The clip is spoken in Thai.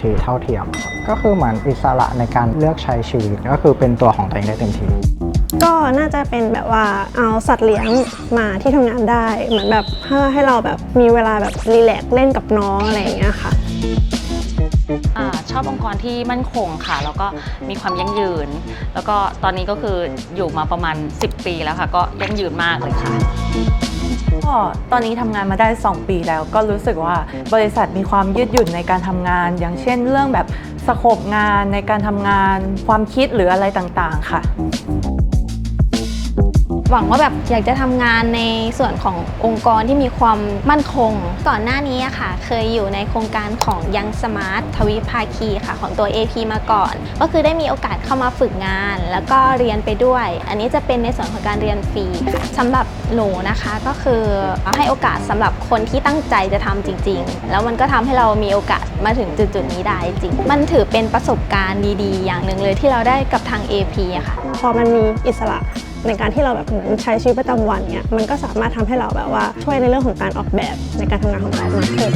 ที่เท่าเทียมครับก็คือเหมือนอิสระในการเลือกใช้ชีวิตก็คือเป็นตัวของตัวเองได้เต็มที่ก็น่าจะเป็นแบบว่าเอาสัตว์เลี้ยงมาที่ทำงานได้ เหมือนแบบเพื่อให้เราแบบมีเวลาแบบรีแลกซ์เล่นกับน้องอะไรอย่างเงี้ยค่ะอาชอบองค์กรที่มั่นคงค่ะ แล้วก็มีความยั่งยืน แล้วก็ตอนนี้ก็คืออยู่มาประมาณ 10 ปีแล้วค่ะ ก็ยั่งยืนมากเลยค่ะ ก็ตอนนี้ทำงานมาได้ 2 ปีแล้ว ก็รู้สึกว่าบริษัทมีความยืดหยุ่นในการทำงาน อย่างเช่น เรื่องแบบสโคปงานในการทำงานความคิดหรืออะไรต่างๆ ค่ะ วังว่าแบบอยากจะทำงานในส่วนขององค์กรที่มีความมั่นคง ก่อนหน้านี้ค่ะ เคยอยู่ในโครงการของยังสมาร์ททวิภาคีค่ะของตัว AP มาก่อน ก็คือได้มีโอกาสเข้ามาฝึกงาน แล้วก็เรียนไปด้วย อันนี้จะเป็นในส่วนของการเรียนฟรีค่ะสำหรับหนูนะคะก็คือให้โอกาสสำหรับคนที่ตั้งใจจะทำจริง ๆ แล้วมันก็ทำให้เรามีโอกาสมาถึงจุดๆนี้ได้จริง มันถือเป็นประสบการณ์ดีๆ อย่างหนึ่งเลยที่เราได้กับทาง AP อะค่ะพอมันมีอิสระ ในการที่เราแบบเหมือนใช้ชีวิตประจำวันเนี่ยมันก็สามารถทำให้เราแบบว่าช่วยในเรื่องของการออกแบบในการทำงานของเรามากขึ้น